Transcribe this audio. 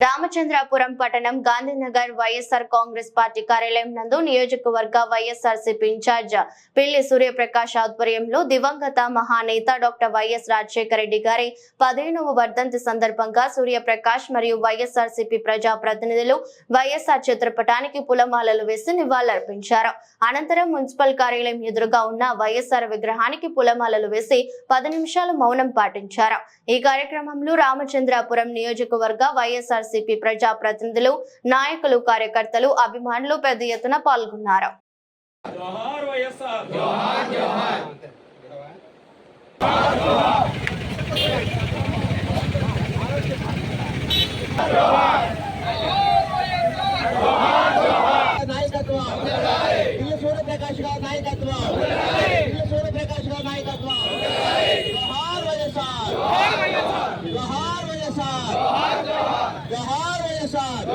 రామచంద్రాపురం పట్టణం గాంధీనగర్ వైఎస్ఆర్ కాంగ్రెస్ పార్టీ కార్యాలయం నందు నియోజకవర్గ వైఎస్ఆర్సీపీ ఇన్ఛార్జ్ పిల్లి సూర్యప్రకాష్ ఆధ్వర్యంలో దివంగత మహానేత డాక్టర్ వైఎస్ రాజశేఖర రెడ్డి గారి పదిహేనవ వర్ధంతి సందర్భంగా సూర్యప్రకాష్ మరియు వైఎస్ఆర్సీపీ ప్రజా ప్రతినిధులు వైఎస్ఆర్ చిత్రపటానికి పులమాలలు వేసి నివాళులర్పించారు. అనంతరం మున్సిపల్ కార్యాలయం ఎదురుగా ఉన్న వైఎస్ఆర్ విగ్రహానికి పులమాలలు వేసి పది నిమిషాలు మౌనం పాటించారు. ఈ కార్యక్రమంలో రామచంద్రాపురం నియోజకవర్గ వైఎస్ఆర్సీపీ ప్రజా ప్రతినిధులు నాయకులు కార్యకర్తలు అభిమానులు పెద్ద ఎత్తున పాల్గొన్నారు. నాయకత్వం. సూర్యప్రకాష్ గారి నాయకత్వం ఇల్లు సూర్యప్రకాష్ గారి నాయకత్వం జోహార్ వైఎస్ఆర్